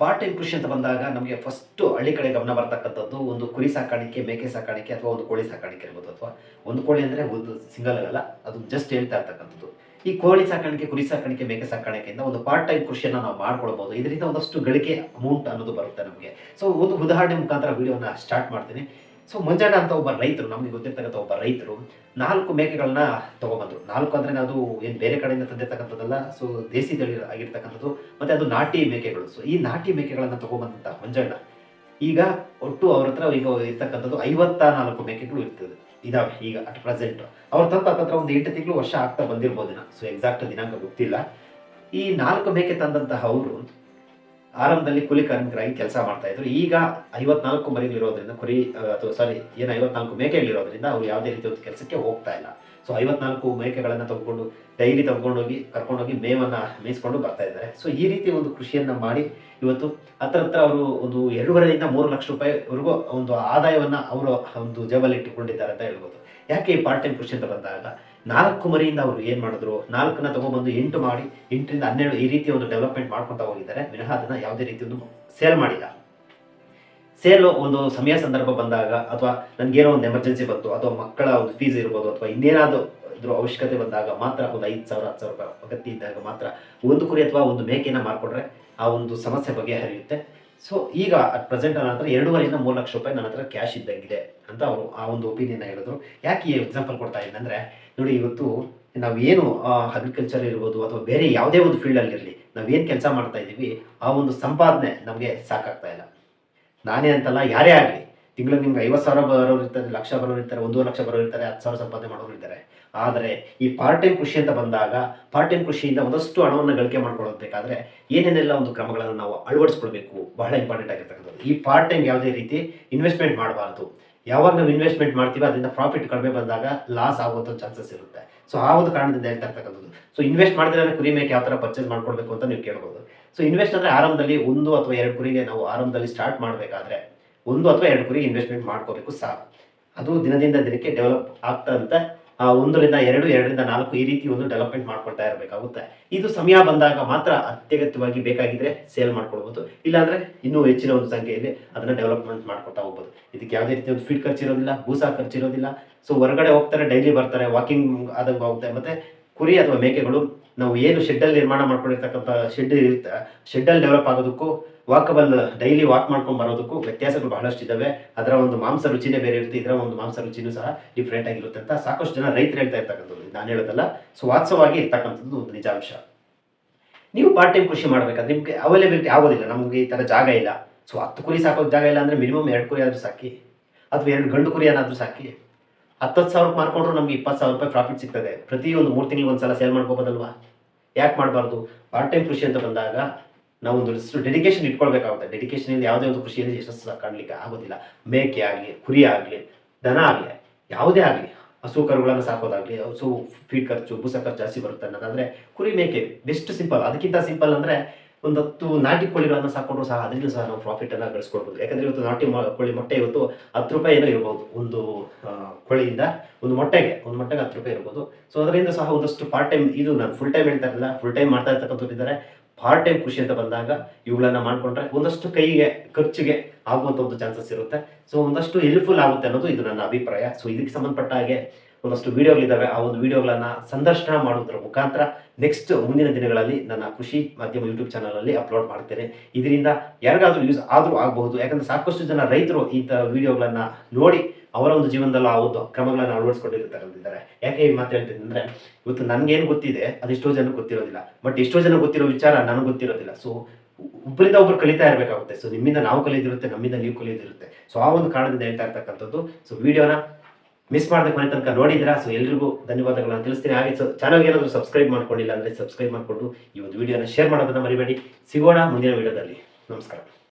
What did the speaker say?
Part time ಕೃಷಿ ಅಂತ ಬಂದಾಗ ನಮಗೆ ಫಸ್ಟು ಹಳ್ಳಿ ಕಡೆ ಗಮನ ಬರ್ತಕ್ಕಂಥದ್ದು ಒಂದು ಕುರಿ ಸಾಕಾಣಿಕೆ, ಮೇಕೆ ಸಾಕಾಣಿಕೆ ಅಥವಾ ಒಂದು ಕೋಳಿ ಸಾಕಾಣಿಕೆ ಇರ್ಬೋದು ಅಥವಾ ಒಂದು ಕೋಳಿ ಅಂದರೆ ಒಂದು ಸಿಂಗಲ್ ಅಲ್ಲ ಅದು ಜಸ್ಟ್ ಹೇಳ್ತಾ ಇರ್ತಕ್ಕಂಥದ್ದು. ಈ ಕೋಳಿ ಸಾಕಾಣಿಕೆ, ಕುರಿ ಸಾಕಾಣಿಕೆ, ಮೇಕೆ ಸಾಕಾಣಿಕೆಯಿಂದ ಒಂದು ಪಾರ್ಟ್ ಟೈಮ್ ಕೃಷಿಯನ್ನು ನಾವು ಮಾಡ್ಕೊಳ್ಬೋದು. ಇದರಿಂದ ಒಂದಷ್ಟು ಗಳಿಕೆ ಅಮೌಂಟ್ ಅನ್ನೋದು ಬರುತ್ತೆ ನಮಗೆ. ಸೊ ಒಂದು ಉದಾಹರಣೆ ಮುಖಾಂತರ ವಿಡಿಯೋನ ಸ್ಟಾರ್ಟ್ ಮಾಡ್ತೀನಿ. ಸೊ ಮಂಜಣ್ಣ ಅಂತ ಒಬ್ಬ ರೈತರು, ನಮಗೆ ಗೊತ್ತಿರ್ತಕ್ಕಂಥ ಒಬ್ಬ ರೈತರು ನಾಲ್ಕು ಮೇಕೆಗಳನ್ನ ತೊಗೊಬಂದರು ನಾಲ್ಕು ಅಂದ್ರೆ ಅದು ಏನು ಬೇರೆ ಕಡೆಯಿಂದ ತಂದಿರ್ತಕ್ಕಂಥದ್ದಲ್ಲ ಸೊ ದೇಸಿ ತಳಿ ಆಗಿರ್ತಕ್ಕಂಥದ್ದು, ಮತ್ತೆ ಅದು ನಾಟಿ ಮೇಕೆಗಳು. ಸೊ ಈ ನಾಟಿ ಮೇಕೆಗಳನ್ನು ತೊಗೊಬಂದಂಥ ಮಂಜಣ್ಣ ಈಗ ಒಟ್ಟು ಅವ್ರ ಹತ್ರ ಈಗ ಇರ್ತಕ್ಕಂಥದ್ದು ಐವತ್ತ ನಾಲ್ಕು ಮೇಕೆಗಳು ಇರ್ತದೆ. ಇದಾವೆ ಈಗ ಅಟ್ ಪ್ರೆಸೆಂಟ್ ಅವ್ರ ತಂತ ಹತ್ರ ಒಂದು ಎಂಟು ತಿಂಗಳು ವರ್ಷ ಆಗ್ತಾ ಬಂದಿರ್ಬೋದಿನ ಸೊ ಎಕ್ಸಾಕ್ಟ್ ದಿನಾಂಕ ಗೊತ್ತಿಲ್ಲ. ಈ ನಾಲ್ಕು ಮೇಕೆ ತಂದಂತಹ ಅವರು ಆರಂಭದಲ್ಲಿ ಕೂಲಿ ಕಾರ್ಮಿಕರಾಗಿ ಕೆಲಸ ಮಾಡ್ತಾ ಇದ್ರು. ಈಗ ಐವತ್ನಾಲ್ಕು ಮರಿಗಳಿರೋದ್ರಿಂದ ಕುರಿ ಅಥವಾ ಸಾರಿ ಏನು ಐವತ್ನಾಲ್ಕು ಮೇಕೆಗಳಿರೋದ್ರಿಂದ ಅವ್ರು ಯಾವುದೇ ರೀತಿ ಒಂದು ಕೆಲಸಕ್ಕೆ ಹೋಗ್ತಾ ಇಲ್ಲ. ಸೊ ಐವತ್ನಾಲ್ಕು ಮೇಕೆಗಳನ್ನು ತಗೊಂಡು, ಡೈಲಿ ತಗೊಂಡೋಗಿ, ಕರ್ಕೊಂಡೋಗಿ ಮೇವನ್ನು ಮೇಯಿಸ್ಕೊಂಡು ಬರ್ತಾ ಇದ್ದಾರೆ. ಸೊ ಈ ರೀತಿ ಒಂದು ಕೃಷಿಯನ್ನು ಮಾಡಿ ಇವತ್ತು ಹತ್ರ ಹತ್ರ ಅವರು ಒಂದು ಎರಡೂವರೆಯಿಂದ ಮೂರು ಲಕ್ಷ ರೂಪಾಯಿವರೆಗೂ ಒಂದು ಆದಾಯವನ್ನು ಅವರು ಒಂದು ಜೇಬಲ್ಲಿ ಇಟ್ಟುಕೊಂಡಿದ್ದಾರೆ ಅಂತ ಹೇಳ್ಬೋದು. ಯಾಕೆ ಈ ಪಾರ್ಟ್ ಟೈಮ್ ಕೃಷಿ ಬಂದಾಗ ನಾಲ್ಕು ಮರಿಯಿಂದ ಅವರು ಏನು ಮಾಡಿದ್ರು? ನಾಲ್ಕನ್ನ ತಗೊಂಡ್ಬಂದು ಎಂಟು ಮಾಡಿ, ಎಂಟರಿಂದ ಹನ್ನೆರಡು ಈ ರೀತಿ ಒಂದು ಡೆವಲಪ್ಮೆಂಟ್ ಮಾಡ್ಕೊತಾ ಹೋಗಿದ್ದಾರೆ. ವಿನಃ ಅದನ್ನು ಯಾವುದೇ ರೀತಿ ಒಂದು ಸೇಲ್ ಮಾಡಿಲ್ಲ. ಸೇಲ್ ಒಂದು ಸಮಯ ಸಂದರ್ಭ ಬಂದಾಗ ಅಥವಾ ನನಗೇನೋ ಒಂದು ಎಮರ್ಜೆನ್ಸಿ ಬಂತು, ಅಥವಾ ಮಕ್ಕಳ ಒಂದು ಫೀಸ್ ಇರ್ಬೋದು, ಅಥವಾ ಇನ್ನೇನಾದರೂ ಇದ್ರ ಅವಶ್ಯಕತೆ ಬಂದಾಗ ಮಾತ್ರ ಒಂದು ಐದು ಸಾವಿರ, ಹತ್ತು ಸಾವಿರ ರೂಪಾಯಿ ಅಗತ್ಯ ಇದ್ದಾಗ ಮಾತ್ರ ಒಂದು ಕುರಿ ಅಥವಾ ಒಂದು ಮೇಕೆನ ಮಾಡಿಕೊಟ್ರೆ ಆ ಒಂದು ಸಮಸ್ಯೆ ಬಗೆಹರಿಯುತ್ತೆ. ಸೊ ಈಗ ಅಟ್ ಪ್ರೆಸೆಂಟ್ ನನ್ನ ಹತ್ರ ಎರಡೂವರೆಯಿಂದ ಮೂರು ಲಕ್ಷ ರೂಪಾಯಿ ನನ್ನ ಹತ್ರ ಕ್ಯಾಶ್ ಇದ್ದಂಗಿದೆ ಅಂತ ಅವರು ಆ ಒಂದು ಒಪಿನಿಯನ್ ಹೇಳಿದ್ರು. ಯಾಕೆ ಈ ಎಕ್ಸಾಂಪಲ್ ಕೊಡ್ತಾ ಇದ್ದೀನಿ ಅಂದರೆ, ನೋಡಿ ಇವತ್ತು ನಾವು ಏನು ಅಗ್ರಿಕಲ್ಚರ್ ಇರ್ಬೋದು ಅಥವಾ ಬೇರೆ ಯಾವುದೇ ಒಂದು ಫೀಲ್ಡಲ್ಲಿರಲಿ ನಾವೇನು ಕೆಲಸ ಮಾಡ್ತಾ ಇದ್ದೀವಿ ಆ ಒಂದು ಸಂಪಾದನೆ ನಮಗೆ ಸಾಕಾಗ್ತಾ ಇಲ್ಲ. ನಾನೇ ಅಂತಲ್ಲ ಯಾರೇ ಆಗಲಿ ತಿಂಗಳಿಗೆ ನಿಮ್ಗೆ ಐವತ್ತು ಸಾವಿರ ಬರೋರು ಇರ್ತಾರೆ, ಲಕ್ಷ ಬರೋರು ಇರ್ತಾರೆ, ಒಂದೂವರೆ ಲಕ್ಷ ಬರೋರು ಇರ್ತಾರೆ, ಹತ್ತು ಸಾವಿರ ಸಂಪಾದನೆ ಮಾಡೋರು ಇರ್ತಾರೆ. ಆದರೆ ಈ ಪಾರ್ಟ್ ಟೈಮ್ ಕೃಷಿ ಅಂತ ಬಂದಾಗ ಪಾರ್ಟ್ ಟೈಮ್ ಕೃಷಿಯಿಂದ ಒಂದಷ್ಟು ಹಣವನ್ನು ಗಳಿಕೆ ಮಾಡ್ಕೊಳ್ಬೇಕಾದ್ರೆ ಏನೇನೆಲ್ಲ ಒಂದು ಕ್ರಮಗಳನ್ನು ನಾವು ಅಳವಡಿಸ್ಕೊಳ್ಬೇಕು? ಬಹಳ ಇಂಪಾರ್ಟೆಂಟ್ ಆಗಿರ್ತಕ್ಕಂಥದ್ದು. ಈ ಪಾರ್ಟ್ ಟೈಮ್ ಯಾವುದೇ ರೀತಿ ಇನ್ವೆಸ್ಟ್ಮೆಂಟ್ ಮಾಡಬಾರ್ದು. ಯಾವಾಗ ನಾವು ಇನ್ವೆಸ್ಟ್ಮೆಂಟ್ ಮಾಡ್ತೀವಿ ಅದರಿಂದ ಪ್ರಾಫಿಟ್ ಕಡಿಮೆ ಬಂದಾಗ ಲಾಸ್ ಆಗುವಂಥ ಚಾನ್ಸಸ್ ಇರುತ್ತೆ. ಸೊ ಆ ಒಂದು ಕಾರಣದಿಂದ ಹೇಳ್ತಾ ಇರ್ತಕ್ಕಂಥದ್ದು. ಸೊ ಇನ್ವೆಸ್ಟ್ ಮಾಡಿದ್ರೆ ಕುರಿ ಮೇಕೆ ಯಾವ ಥರ ಪರ್ಚೇಸ್ ಮಾಡ್ಕೊಳ್ಬೇಕು ಅಂತ ನೀವು ಕೇಳ್ಬೋದು. ಸೊ ಇನ್ವೆಸ್ಟ್ ಅಂದರೆ ಆರಂಭದಲ್ಲಿ ಒಂದು ಅಥವಾ ಎರಡು ಕುರಿಗೆ ನಾವು ಆರಂಭದಲ್ಲಿ ಸ್ಟಾರ್ಟ್ ಮಾಡಬೇಕಾದ್ರೆ ಒಂದು ಅಥವಾ ಎರಡು ಕುರಿ ಇನ್ವೆಸ್ಟ್ಮೆಂಟ್ ಮಾಡ್ಕೋಬೇಕು ಸಾಕು. ಅದು ದಿನದಿಂದ ದಿನಕ್ಕೆ ಡೆವಲಪ್ ಆಗ್ತಾ ಅಂತ ಆ ಒಂದರಿಂದ ಎರಡು, ಎರಡರಿಂದ ನಾಲ್ಕು ಈ ರೀತಿ ಒಂದು ಡೆವಲಪ್ಮೆಂಟ್ ಮಾಡ್ಕೊಳ್ತಾ ಇರಬೇಕಾಗುತ್ತೆ. ಇದು ಸಮಯ ಬಂದಾಗ ಮಾತ್ರ ಅತ್ಯಗತ್ಯವಾಗಿ ಬೇಕಾಗಿದ್ರೆ ಸೇಲ್ ಮಾಡ್ಕೊಳ್ಬೋದು. ಇಲ್ಲಾಂದ್ರೆ ಇನ್ನೂ ಹೆಚ್ಚಿನ ಒಂದು ಸಂಖ್ಯೆಯಲ್ಲಿ ಅದನ್ನ ಡೆವಲಪ್ಮೆಂಟ್ ಮಾಡ್ಕೊಳ್ತಾ ಹೋಗ್ಬೋದು. ಇದಕ್ಕೆ ಯಾವುದೇ ರೀತಿ ಒಂದು ಫೀಡ್ ಖರ್ಚು ಇರೋದಿಲ್ಲ ಭೂಸಾ ಖರ್ಚು ಇರೋದಿಲ್ಲ. ಸೊ ಹೊರಗಡೆ ಹೋಗ್ತಾರೆ ಡೈಲಿ ಬರ್ತಾರೆ ವಾಕಿಂಗ್ ಆದಂಗೆ ಹೋಗುತ್ತೆ ಮತ್ತೆ ಕುರಿ ಅಥವಾ ಮೇಕೆಗಳು ನಾವು ಏನು ಶೆಡ್ಡಲ್ಲಿ ನಿರ್ಮಾಣ ಮಾಡ್ಕೊಂಡಿರ್ತಕ್ಕಂಥ ಶೆಡ್ ಇರುತ್ತೆ, ಶೆಡ್ಡಲ್ಲಿ ಡೆವಲಪ್ ಆಗೋದಕ್ಕೂ ವಾಕಬಲ್ ಡೈಲಿ ವಾಕ್ ಮಾಡ್ಕೊಂಡು ಬರೋದಕ್ಕೂ ವ್ಯತ್ಯಾಸಗಳು ಬಹಳಷ್ಟು ಇದ್ದಾವೆ ಅದರ ಒಂದು ಮಾಂಸ ರುಚಿನೇ ಬೇರೆ ಇರುತ್ತೆ ಇದರ ಒಂದು ಮಾಂಸ ರುಚಿನೂ ಸಹ ಡಿಫ್ರೆಂಟ್ ಆಗಿರುತ್ತೆ ಅಂತ ಸಾಕಷ್ಟು ಜನ ರೈತರು ಹೇಳ್ತಾ ಇರ್ತಕ್ಕಂಥದ್ದು ನಾನು ಹೇಳೋದಲ್ಲ, ಸೊ ವಾಸ್ತವವಾಗಿ ಇರ್ತಕ್ಕಂಥದ್ದು ಒಂದು ನಿಜಾಂಶ ನೀವು ಪಾರ್ಟ್ ಟೈಮ್ ಕೃಷಿ ಮಾಡಬೇಕಾದ್ರೆ ನಿಮಗೆ ಅವೈಲೇಬಿಲಿಟಿ ಆಗೋದಿಲ್ಲ, ನಮಗೆ ಈ ಥರ ಜಾಗ ಇಲ್ಲ. ಸೊ ಹತ್ತು ಕುರಿ ಸಾಕೋದು ಜಾಗ ಇಲ್ಲ ಅಂದರೆ ಮಿನಿಮಮ್ ಎರಡು ಕುರಿ ಆದರೂ ಸಾಕಿ, ಅಥವಾ ಎರಡು ಗಂಡು ಕುರಿ ಏನಾದರೂ ಸಾಕಿ, ಹತ್ತತ್ತು ಸಾವಿರಕ್ಕೆ ಮಾರ್ಕೊಂಡ್ರು ನಮಗೆ ಇಪ್ಪತ್ತು ಸಾವಿರ ರೂಪಾಯಿ ಪ್ರಾಫಿಟ್ ಸಿಗ್ತದೆ. ಪ್ರತಿ ಒಂದು ಮೂರು ತಿಂಗಳಿಗೆ ಒಂದ್ಸಲ ಸೇಲ್ ಮಾಡ್ಕೋಬೋದಲ್ವಾ? ಯಾಕೆ ಮಾಡಬಾರ್ದು? ಪಾರ್ಟ್ ಟೈಮ್ ಕೃಷಿ ಅಂತ ಬಂದಾಗ ನಾವು ಒಂದು ಡೆಡಿಕೇಶನ್ ಇಟ್ಕೊಳ್ಬೇಕಾಗುತ್ತೆ. ಡೆಡಿಕೇಶನ್ ಇಂದ ಯಾವುದೇ ಒಂದು ಕೃಷಿಯಲ್ಲಿ ಯಶಸ್ಸು ಕಾಣಲಿಕ್ಕೆ ಆಗೋದಿಲ್ಲ. ಮೇಕೆ ಆಗಲಿ, ಕುರಿ ಆಗಲಿ, ದನ ಆಗಲಿ, ಯಾವುದೇ ಆಗಲಿ, ಹಸು ಕರುಗಳನ್ನು ಸಾಕೋದಾಗಲಿ, ಹಸು ಫೀಡ್ ಖರ್ಚು ಬುಸ ಖರ್ಚು ಜಾಸ್ತಿ ಬರುತ್ತೆ ಅನ್ನೋದಾದ್ರೆ ಕುರಿ ಮೇಕೆ ಬೆಸ್ಟ್ ಸಿಂಪಲ್ ಅದಕ್ಕಿಂತ ಸಿಂಪಲ್ ಅಂದರೆ ಒಂದು ಹತ್ತು ನಾಟಿ ಕೋಳಿಗಳನ್ನು ಸಾಕೊಂಡ್ರು ಸಹ ಅದರಿಂದ ಸಹ ನಾವು ಪ್ರಾಫಿಟ್ ಅನ್ನ ಗಳಿಸ್ಕೊಳ್ಬೋದು ಯಾಕಂದ್ರೆ ಇವತ್ತು ನಾಟಿ ಕೋಳಿ ಮೊಟ್ಟೆ ಇವತ್ತು ಹತ್ತು ರೂಪಾಯಿ ಏನೋ ಇರ್ಬೋದು ಒಂದು ಕೋಳಿಯಿಂದ ಒಂದು ಮೊಟ್ಟೆಗೆ ಒಂದು ಮೊಟ್ಟೆಗೆ ಹತ್ತು ರೂಪಾಯಿ ಇರ್ಬೋದು. ಸೊ ಅದರಿಂದ ಸಹ ಒಂದಷ್ಟು ಪಾರ್ಟ್ ಟೈಮ್ ಇದು ನಾನು ಫುಲ್ ಟೈಮ್ ಹೇಳ್ತಾ ಇರಲಿಲ್ಲ ಫುಲ್ ಟೈಮ್ ಮಾಡ್ತಾ ಇರ್ತಕ್ಕಂಥವ್ರು ಇದ್ದಾರೆ. ಪಾರ್ಟ್ ಟೈಮ್ ಖುಷಿ ಅಂತ ಬಂದಾಗ ಇವುಗಳನ್ನ ಮಾಡ್ಕೊಂಡ್ರೆ ಒಂದಷ್ಟು ಕೈಗೆ, ಖರ್ಚಿಗೆ ಆಗುವಂಥ ಒಂದು ಚಾನ್ಸಸ್ ಇರುತ್ತೆ. ಸೊ ಒಂದಷ್ಟು ಹೆಲ್ಪ್ಫುಲ್ ಆಗುತ್ತೆ ಅನ್ನೋದು ಇದು ನನ್ನ ಅಭಿಪ್ರಾಯ. ಸೊ ಇದಕ್ಕೆ ಸಂಬಂಧಪಟ್ಟ ಹಾಗೆ ಒಂದಷ್ಟು ವಿಡಿಯೋಗಳಿದ್ದಾವೆ, ಆ ಒಂದು ವಿಡಿಯೋಗಳನ್ನ ಸಂದರ್ಶನ ಮಾಡುವುದರ ಮುಖಾಂತರ ನೆಕ್ಸ್ಟ್ ಮುಂದಿನ ದಿನಗಳಲ್ಲಿ ನನ್ನ ಕೃಷಿ ಮಾಧ್ಯಮ ಯೂಟ್ಯೂಬ್ ಚಾನಲಲ್ಲಿ ಅಪ್ಲೋಡ್ ಮಾಡ್ತೇನೆ. ಇದರಿಂದ ಯಾರಿಗಾದರೂ ಯೂಸ್ ಆದರೂ ಆಗಬಹುದು. ಯಾಕಂದ್ರೆ ಸಾಕಷ್ಟು ಜನ ರೈತರು ಈ ಥರ ವಿಡಿಯೋಗಳನ್ನ ನೋಡಿ ಅವರ ಒಂದು ಜೀವನದಲ್ಲಿ ಆ ಒಂದು ಕ್ರಮಗಳನ್ನು ಅಳವಡಿಸ್ಕೊಂಡಿರ್ತಾರಂತಿದ್ದಾರೆ ಯಾಕೆ ಈ ಮಾತು ಹೇಳ್ತೀನಿ ಅಂದರೆ, ಇವತ್ತು ನನಗೇನು ಗೊತ್ತಿದೆ ಅದೆಷ್ಟೋ ಜನ ಗೊತ್ತಿರೋದಿಲ್ಲ. ಬಟ್ ಎಷ್ಟೋ ಜನ ಗೊತ್ತಿರೋ ವಿಚಾರ ನನಗೆ ಗೊತ್ತಿರೋದಿಲ್ಲ. ಸೊ ಒಬ್ಬರಿಂದ ಒಬ್ರು ಕಲಿತಾ ಇರಬೇಕಾಗುತ್ತೆ. ಸೊ ನಿಮ್ಮಿಂದ ನಾವು ಕಲಿಯೋದಿರುತ್ತೆ, ನಮ್ಮಿಂದ ನೀವು ಕಲಿಯೋದಿರುತ್ತೆ. ಸೊ ಆ ಒಂದು ಕಾರಣದಿಂದ ಹೇಳ್ತಾ ಇರ್ತಕ್ಕಂಥದ್ದು. ಸೊ ವಿಡಿಯೋನ ಮಿಸ್ ಮಾಡಿದ ಕೊನೆ ತನಕ ನೋಡಿದ್ರಾ ಸೊ ಎಲ್ರಿಗೂ ಧನ್ಯವಾದಗಳನ್ನ ತಿಳಿಸ್ತೀನಿ ಹಾಗೆ. ಚಾನಲ್ಗೆ ಏನಾದರೂ ಸಬ್ಸ್ಕ್ರೈಬ್ ಮಾಡ್ಕೊಂಡಿಲ್ಲ ಅಂದರೆ ಸಬ್ಸ್ಕ್ರೈಬ್ ಮಾಡಿಕೊಂಡು ಈ ಒಂದು ವಿಡಿಯೋನ ಶೇರ್ ಮಾಡೋದನ್ನ ಮರಿಬೇಡಿ. ಸಿಗೋಣ ಮುಂದಿನ ವಿಡಿಯೋದಲ್ಲಿ ನಮಸ್ಕಾರ.